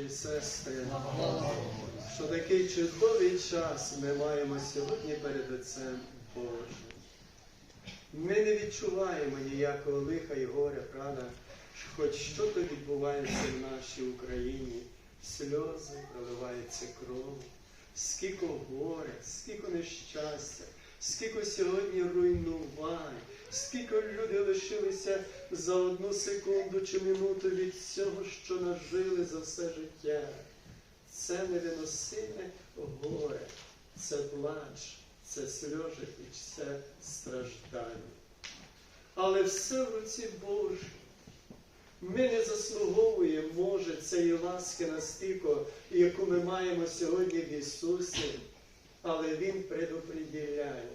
і сестри, що такий чудовий час ми маємо сьогодні перед Отцем Божим. Ми не відчуваємо ніякого лиха і горя, правда, хоч що то відбувається в нашій Україні, сльози, проливається кров, скільки горя, скільки нещастя, скільки сьогодні руйнувань, скільки люди лишилися за одну секунду чи минуту від всього, що нажили за все життя. Це невиносиме горе, це плач, це сльози і це страждання. Але все в руці Божій. Ми не заслуговуємо, може, цієї ласки настільки, яку ми маємо сьогодні в Ісусі, але Він предоприділяє,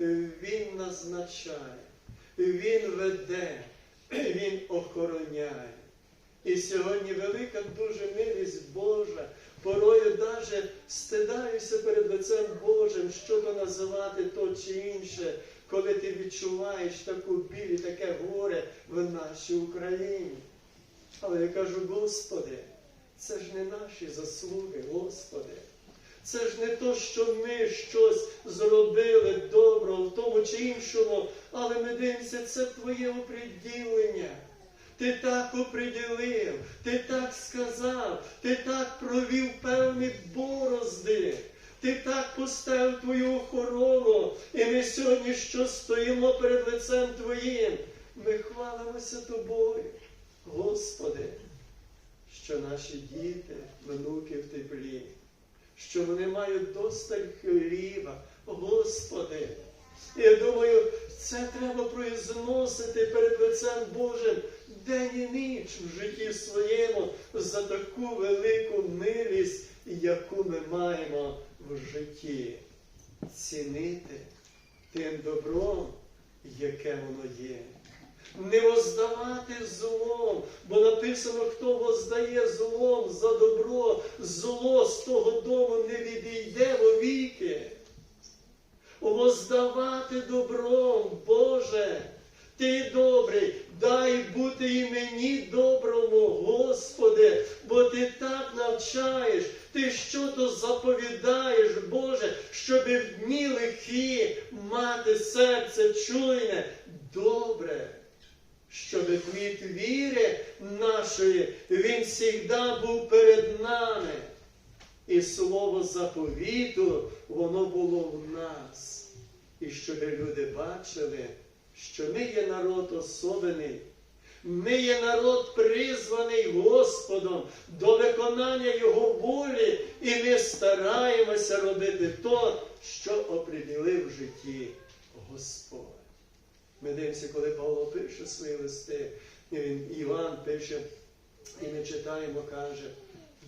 Він назначає, Він веде, Він охороняє. І сьогодні велика дуже милість Божа. Порою навіть стидаюся перед лицем Божим, що то називати то чи інше, коли ти відчуваєш таку біль і таке горе в нашій Україні. Але я кажу, Господи, це ж не наші заслуги, Господи. Це ж не то, що ми щось зробили доброго в тому чи іншому, але ми дивимося, це Твоє оприділення. Ти так оприділив, ти так сказав, ти так провів певні борозди, ти так поставив твою охорону, і ми сьогодні, що стоїмо перед лицем Твоїм, ми хвалимося тобою, Господи, що наші діти, внуки в теплі, що вони мають досталь хліба, Господи. Я думаю, це треба произносити перед лицем Божим день і ніч в житті своєму за таку велику милість, яку ми маємо в житті. Цінити тим добром, яке воно є. Не воздавати злом, бо написано, хто воздає злом за добро, зло з того дому не відійде вовіки. Воздавати добром, Боже, ти добрий, дай бути і мені доброму, Господи, бо ти так навчаєш, ти що то заповідаєш, Боже, щоб в дні лихі мати серце чуйне, добре, щоб плід віри нашої, він завжди був перед нами. І слово заповіту, воно було в нас. І щоб люди бачили, що ми є народ особений, ми є народ призваний Господом до виконання Його волі, і ми стараємося робити то, що оприділив в житті Господь. Ми дивимося, коли Павло пише свої листи, і він, Іван пише, і ми читаємо, каже,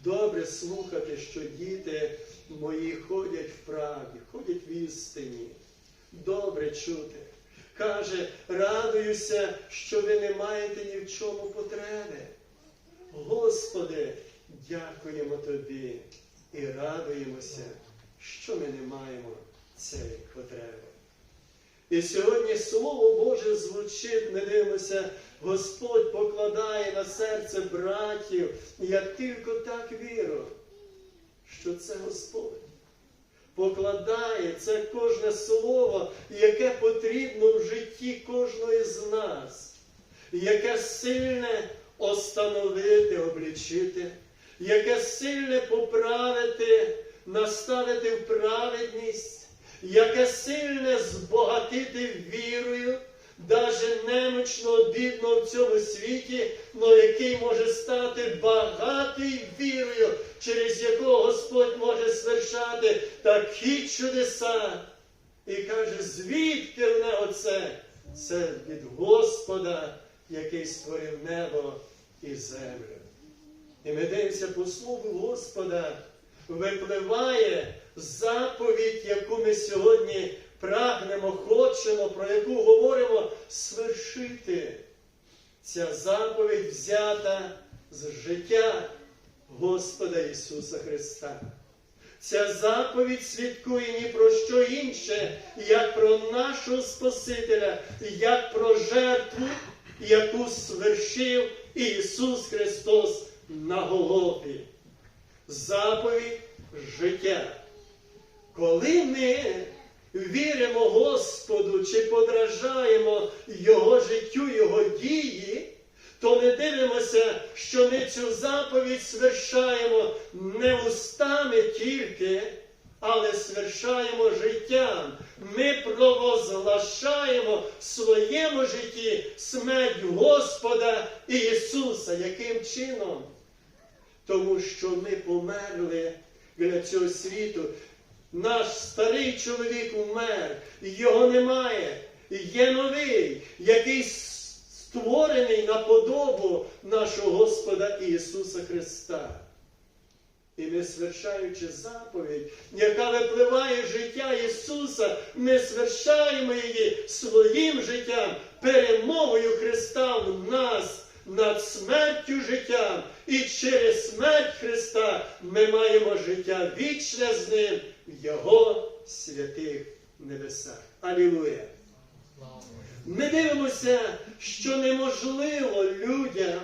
добре слухати, що діти мої ходять в правді, ходять в істині. Добре чути. Каже, радуюся, що ви не маєте ні в чому потреби. Господи, дякуємо Тобі і радуємося, що ми не маємо цієї потреби. І сьогодні Слово звучить, ми дивимося, Господь покладає на серце братів, я тільки так вірю, що це Господь. Покладає це кожне слово, яке потрібно в житті кожної з нас, яке сильне остановити, облічити, яке сильне поправити, наставити в праведність, яке сильне збогатити вірою, даже немічно бідно в цьому світі, но який може стати багатий вірою, через якого Господь може свершати такі чудеса. І каже, звідки в нього це? Це від Господа, який створив небо і землю. І ми дивимося по слову Господа, випливає заповідь, яку ми сьогодні прагнемо, хочемо, про яку говоримо свершити. Ця заповідь взята з життя Господа Ісуса Христа. Ця заповідь свідкує ні про що інше, як про нашого Спасителя, як про жертву, яку свершив Ісус Христос на Голгофі. Заповідь життя. Коли ми віримо Господу чи подражаємо Його життю, Його дії, то ми дивимося, що ми цю заповідь свершаємо не устами тільки, але свершаємо життям. Ми провозглашаємо в своєму житті смерть Господа Ісуса. Яким чином? Тому що ми померли біля цього світу. Наш старий чоловік умер, його немає. Є новий, який створений на подобу нашого Господа Ісуса Христа. І ми, свершаючи заповідь, яка випливає життя Ісуса, ми свершаємо її своїм життям, перемогою Христа в нас над смертю життям. І через смерть Христа ми маємо життя вічне з Ним в Його святих небесах. Алілуя! Ми дивимося, що неможливо людям,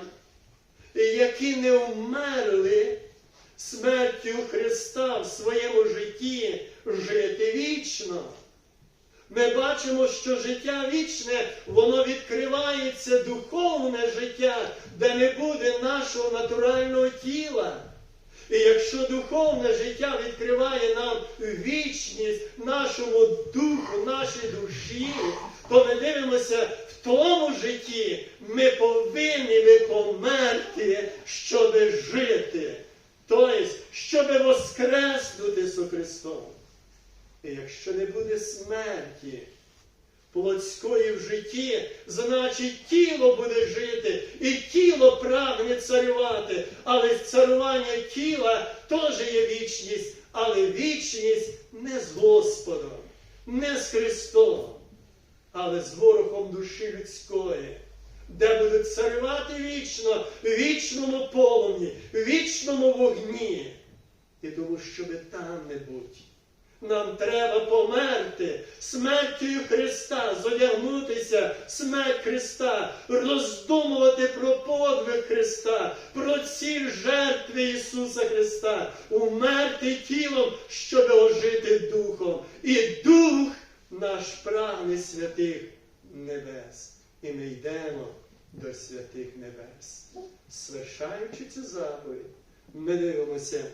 які не вмерли смертю Христа в своєму житті, жити вічно. Ми бачимо, що життя вічне, воно відкривається духовне життя, де не буде нашого натурального тіла. І якщо духовне життя відкриває нам вічність нашому духу, нашій душі, то ми дивимося в тому житті, ми повинні би померти, щоб жити. Тобто, щоб воскреснути з Христом. І якщо не буде смерті плотської в житті, значить тіло буде жити, і тіло прагне царювати. Але царювання тіла теж є вічність, але вічність не з Господом, не з Христом, але з ворогом душі людської. Де будуть царювати вічно, в вічному полум'ї, в вічному вогні. І тому, щоб там не бути. Нам треба померти смертю Христа, зодягнутися смерть Христа, роздумувати про подвиг Христа, про ціль жертви Ісуса Христа, умерти тілом, щоб ожити духом. І дух наш прагне святих небес. І ми йдемо до святих небес. Свершаючи цю заповідь, ми дивимося,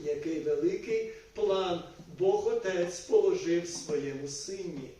який великий план Бог Отець положив своєму сині.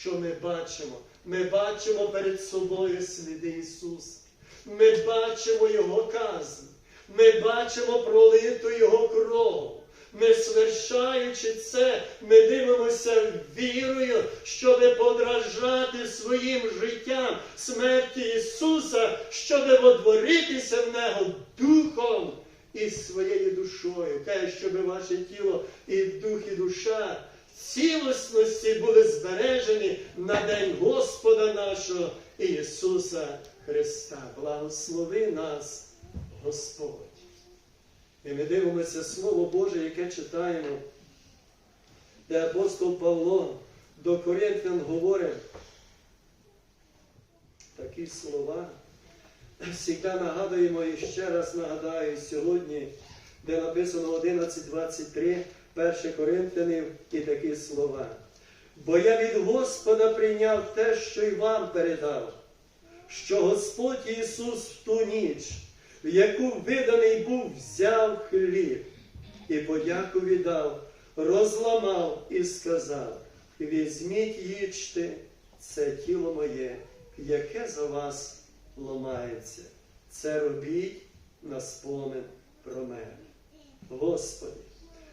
Що ми бачимо? Ми бачимо перед собою сліди Ісуса. Ми бачимо Його казни. Ми бачимо пролиту Його кров. Ми свершаючи це, ми дивимося вірою, щоб подражати своїм життям смерті Ісуса, щоб водворитися в Нього духом і своєю душою. Каже, щоб ваше тіло і дух, і душа в цілісності були збережені на день Господа нашого Ісуса Христа. Благослови нас, Господь. І ми дивимося Слово Боже, яке читаємо, де апостол Павло до Коринфян говорить такі слова. Всігда нагадуємо і ще раз нагадаю сьогодні, де написано 11.23, 1 Коринфянів і такі слова. Бо я від Господа прийняв те, що й вам передав, що Господь Ісус в ту ніч, в яку виданий був, взяв хліб і подяку віддав, розламав і сказав: Візьміть їжте, це тіло моє, яке за вас ламається. Це робіть на спомин про мене. Господи,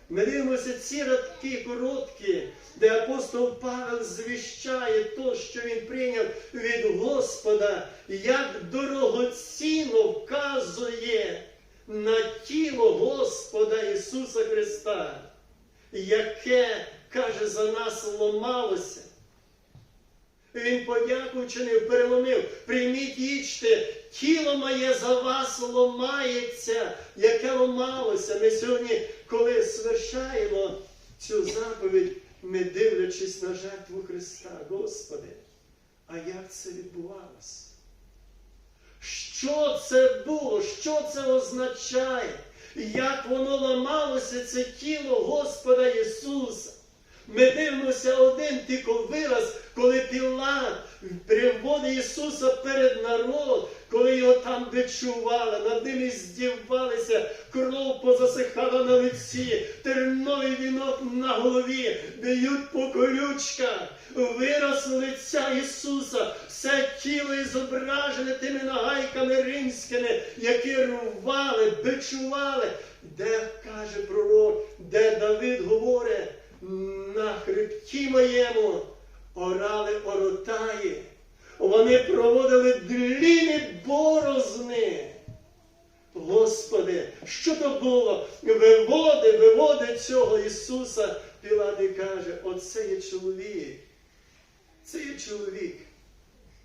ми дивимося ці радки короткі, де апостол Павел звіщає то, що він прийняв від Господа, як дорогоцінно вказує на тіло Господа Ісуса Христа, яке, каже, за нас Він подяку чинив, переломив. Прийміть їжте, тіло моє за вас ломається, яке ломалося. Ми сьогодні, коли свершаємо цю заповідь, ми дивлячись на жертву Христа, Господи, а як це відбувалося? що це було, що це означає, як воно ламалося, це тіло Господа Ісуса. Ми дивимося один тільки вираз, коли Пілат приводить Ісуса перед народ, коли його там бичували, над ним і здівалися, кров позасихала на лиці, терновий вінок на голові, б'ють по колючках, вираз лиця Ісуса, все тіло і зображене тими нагайками римськими, які рвали, бичували. Де каже пророк, де Давид говорить, на хребті моєму орали оротаї. Вони проводили длінні борозни. Господи, що то було? Виводи, виводи цього Ісуса. Пілат і каже, оце є чоловік. Це є чоловік.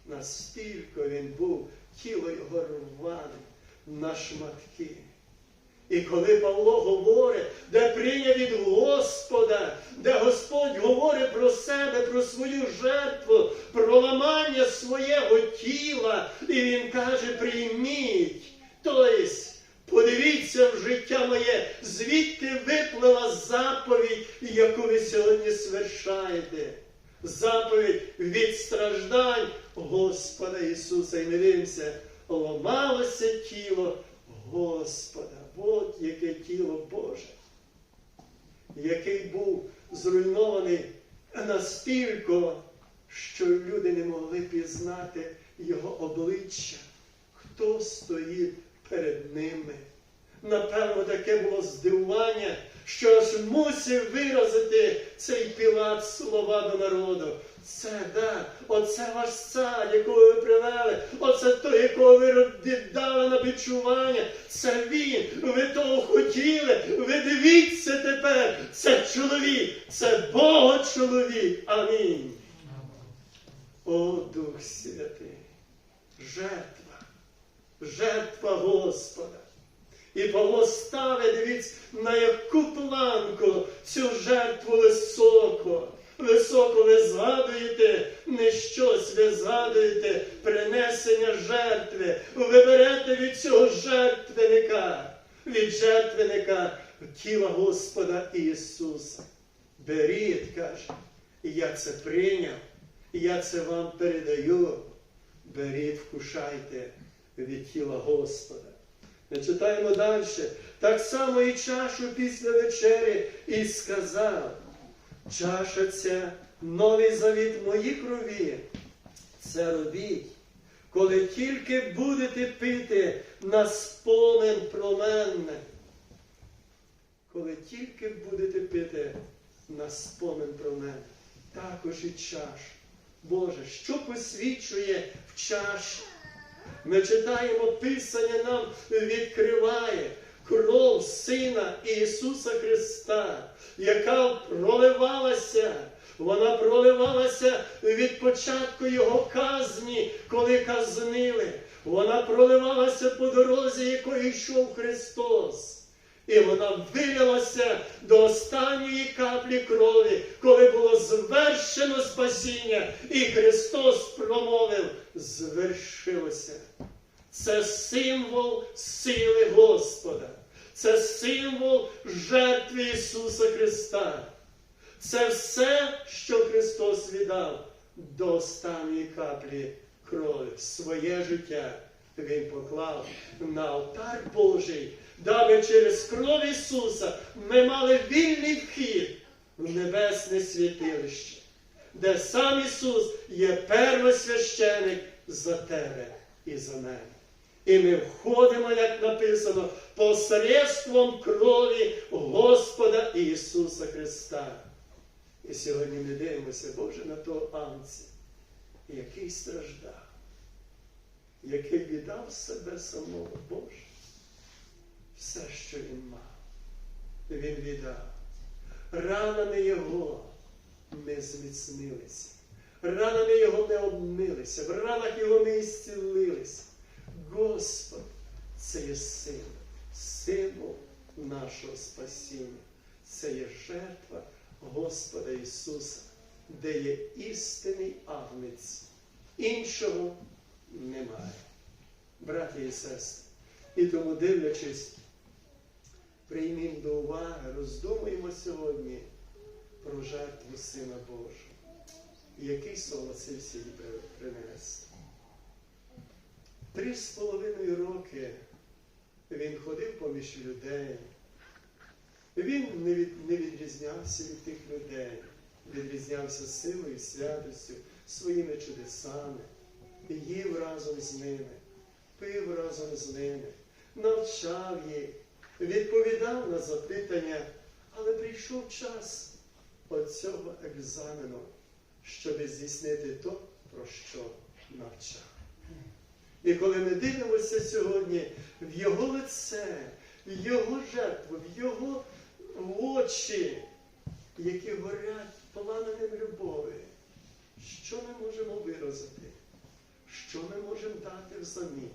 Настільки він був, тіло його рване на шматки. І коли Павло говорить, де прийняв від Господа, де Господь говорить про себе, про свою жертву, про ламання свого тіла, і він каже: прийміть. Тобто, подивіться в життя моє, звідки виплила заповідь, яку ви сьогодні свершаєте. Заповідь від страждань Господа Ісуса. І ми дивимося, ламалося тіло Господа. От яке тіло Боже, який був зруйнований настільки, що люди не могли пізнати його обличчя, хто стоїть перед ними. Напевно, таке було здивування, що аж мусив виразити цей Пілат слова до народу. Це да, оце ваш цар, якого ви привели, оце той, якого ви віддали на бичування. Це він. Ви того хотіли. Ви дивіться тепер. Це чоловік, це Бога чоловік. Амінь. О Дух Святий. Жертва. Жертва Господа. І Павло ставить, дивіться, на яку планку цю жертву високо. Високо ви згадуєте не щось, ви згадуєте принесення жертви. Ви берете від цього жертвенника, від жертвенника тіла Господа Ісуса. Беріть, каже, я це прийняв, я це вам передаю. Беріть, вкушайте від тіла Господа. Ми читаємо далі. Так само і чашу після вечері і сказав. Чаша ця, новий завіт моїй крові. Це робіть, коли тільки будете пити на спомин про мене. Коли тільки будете пити на спомин про мене, також і чаш. Боже, що посвідчує в чаші? Ми читаємо Писання нам відкриває кров Сина Ісуса Христа, яка проливалася, вона проливалася від початку Його казні, коли казнили. Вона проливалася по дорозі, якою йшов Христос. І вона вилилася до останньої каплі крові, коли було звершено спасіння, і Христос промовив: звершилося. Це символ сили Господа. Це символ жертви Ісуса Христа. Це все, що Христос віддав до останньої каплі крові. Своє життя Він поклав на алтар Божий, даби через кров Ісуса ми мали вільний вхід в небесне святилище, де сам Ісус є первосвященик за тебе і за мене. І ми входимо, як написано, посредством крові Господа Ісуса Христа. І сьогодні ми дивимося, Боже, на того Анця, який страждав, який віддав себе самого Боже. Все, що він мав, він віддав. Ранами Його ми зміцнилися. Ранами Його ми обмилися, в ранах Його ми ісцілилися. Господь це є син, символ нашого спасіння. Це є жертва Господа Ісуса, де є істинний агнець. Іншого немає. браті і сестри. І тому, дивлячись, приймімо до уваги, роздумуємо сьогодні про жертву Сина Божого, який согласився її принести. Три з половиною роки він ходив поміж людей. Він не відрізнявся від тих людей, відрізнявся силою, святостю, своїми чудесами, їв разом з ними, пив разом з ними, навчав їх, відповідав на запитання, але прийшов час оцього екзамену, щоб здійснити то, про що навчав. І коли ми дивимося сьогодні в Його лице, в Його жертву, в Його очі, які горять пламенем любові, що ми можемо виразити? Що ми можемо дати взамін?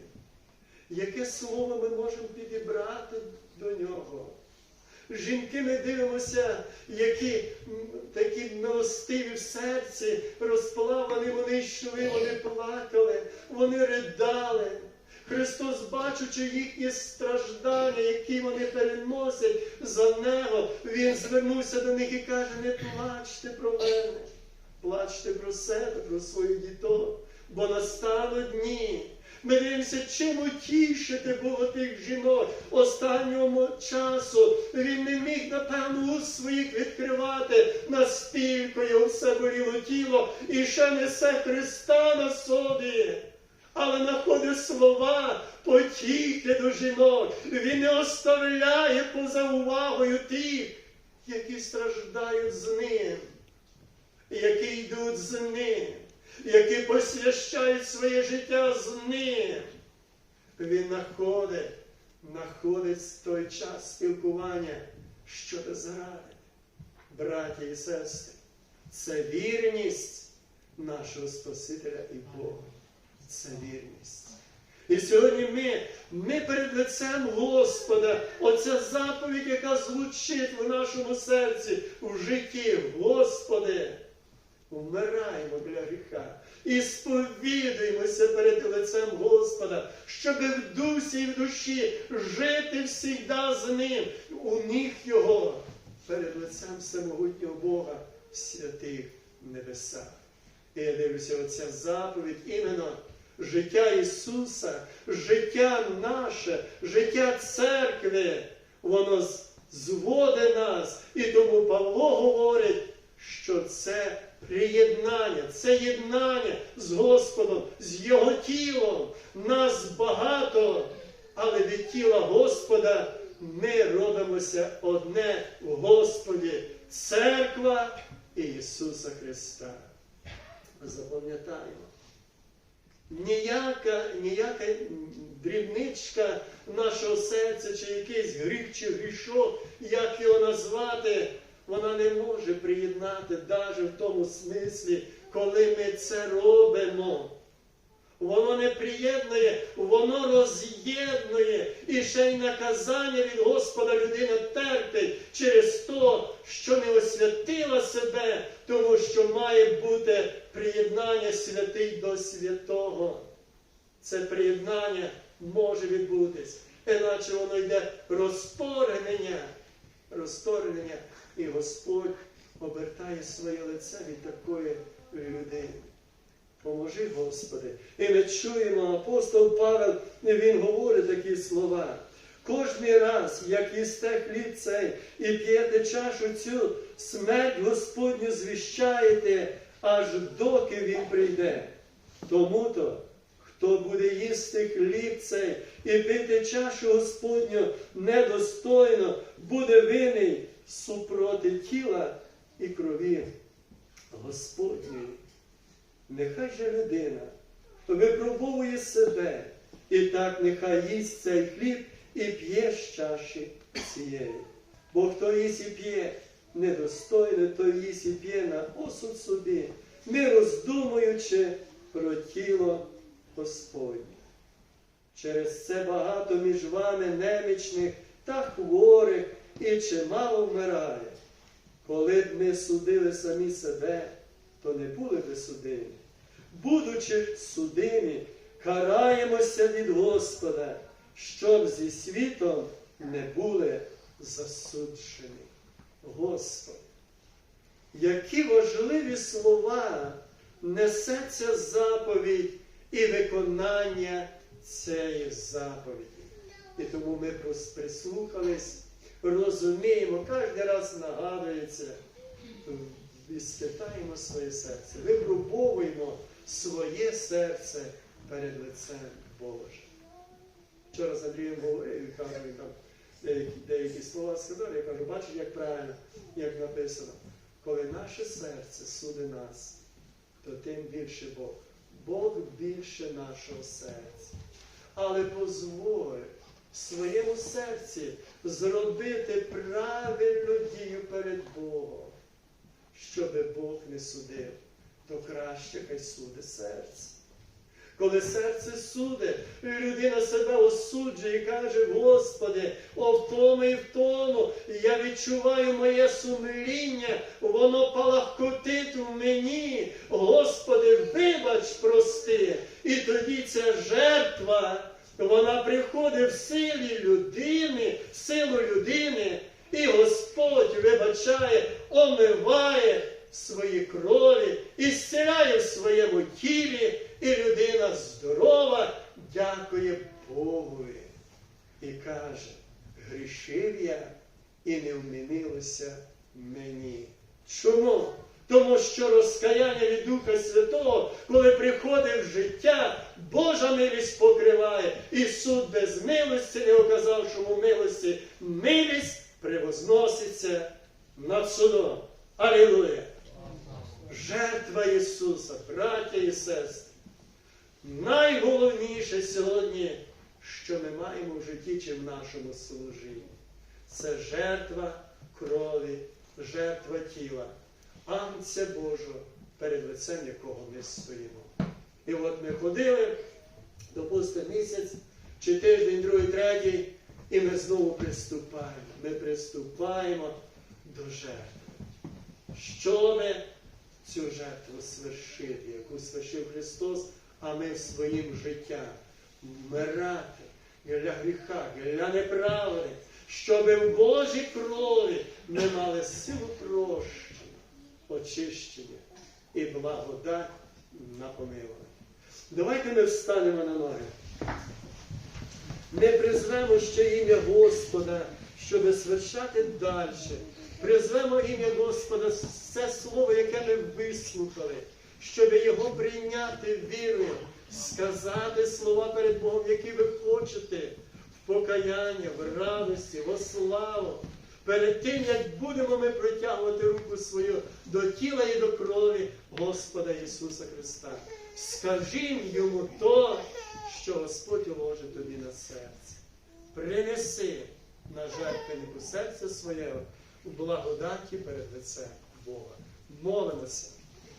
Яке слово ми можемо підібрати до нього? Жінки ми дивимося, які такі милостиві в серці, розплавані, вони йшли, вони плакали, вони ридали. Христос, бачучи їхні страждання, які вони переносять за Нього, Він звернувся до них і каже, не плачте про мене, плачте про себе, про своїх діток, бо настануть дні. Ми дивимося, чим утішити було тих жінок останнього часу. Він не міг, напевно, уст своїх відкривати, настільки його все боліло тіло і ще несе Христа на собі. Але знаходить слова потіхи до жінок. Він не оставляє поза увагою тих, які страждають з ним, які йдуть з ним, які посвящають своє життя з ним. Він знаходить, знаходить той час спілкування, що ти заради, браті і сестри. Це вірність нашого Спасителя і Бога. Це вірність. І сьогодні ми, ми перед лицем Господа, оця заповідь, яка звучить в нашому серці, в житті, Господи, вмираємо для гріха і сповідуємося перед лицем Господа, щоб в дусі і в душі жити всігда з ним, у них Його, перед лицем всемогутнього Бога в святих небесах. І я дивлюся, оця заповідь іменно життя Ісуса, життя наше, життя церкви, воно зводить нас. І тому Павло говорить, що це приєднання, це єднання з Господом, з Його тілом. Нас багато, але від тіла Господа ми робимося одне в Господі, церква Ісуса Христа. Запам'ятаємо ніяка, ніяка дрібничка нашого серця, чи якийсь гріх, чи грішок, як його назвати, вона не може приєднати навіть в тому смислі, коли ми це робимо. Воно не приєднує, воно роз'єднує. І ще й наказання від Господа людина терпить через те, що не освятила себе, тому що має бути приєднання святий до святого. Це приєднання може відбутись. Іначе воно йде розпоргнення, розпоргнення, і Господь обертає своє лице від такої людини. Поможи, Господи. І ми чуємо, апостол Павел, він говорить такі слова. Кожний раз, як їсте хліб цей і п'єте чашу цю, смерть Господню звіщаєте, аж доки він прийде. Тому-то, хто буде їсти хліб цей і пити чашу Господню недостойно, буде винний супроти тіла і крові Господньої. Нехай же людина випробовує себе, і так нехай їсть цей хліб і п'є з чаші цієї. Бо хто їсть і п'є недостойно, то їсть і п'є на осуд собі, не роздумуючи про тіло Господнє. Через це багато між вами немічних та хворих і чимало вмирає. Коли б ми судили самі себе, то не були би судимі. Будучи судимі, караємося від Господа, щоб зі світом не були засуджені. Господи, які важливі слова несе ця заповідь і виконання цієї заповіді. І тому ми прислухались, розуміємо, кожен раз нагадується, і спитаємо своє серце, випробовуємо своє серце перед лицем Божим. Вчора з Андрієм говорив, і кажу, там деякі, деякі слова сказав, я кажу, бачиш, як правильно, як написано, коли наше серце суди нас, то тим більше Бог. Бог більше нашого серця. Але дозволь своєму серці зробити правильну дію перед Богом, щоби Бог не судив, то краще хай суде серце. Коли серце суде, людина себе осуджує і каже, Господи, о в тому і в тому, я відчуваю моє сумління, воно палахкотить в мені. Господи, вибач, прости. І тоді ця жертва, вона приходить в силі людини, силу людини, і Господь вибачає, омиває свої крові і зціляє в своєму тілі, і людина здорова, дякує Богові. І каже, грішив я і не вмінилося мені. Чому? Тому що розкаяння від Духа Святого, коли приходить в життя, Божа милість покриває, і суд без милості, не оказавши йому милості, милість превозноситься над судом. Алілуя! Жертва Ісуса, браття і сестри. Найголовніше сьогодні, що ми маємо в житті чи в нашому служінні, це жертва крові, жертва тіла, Анця Божого, перед лицем якого ми стоїмо. І от ми ходили, допустимо, місяць, чи тиждень, другий, третій, і ми знову приступаємо. Ми приступаємо до жертви. Щоби цю жертву свершити, яку свершив Христос, а ми своїм життям вмирати для гріха, для неправди, щоб в Божій крові ми мали силу прощення, очищення і благодать на помилування. Давайте ми встанемо на ноги. Ми призвемо ще ім'я Господа, щоб свершати далі. Призвемо ім'я Господа, це слово, яке ми вислухали, щоб його прийняти вірою, сказати слова перед Богом, які ви хочете, в покаяння, в радості, во славу. Перед тим, як будемо ми протягувати руку свою до тіла і до крові Господа Ісуса Христа. Скажімо йому то, що Господь уложить тобі на серце. Принеси на жертвеннику серце своє у благодаті перед лицем Бога. Молимося.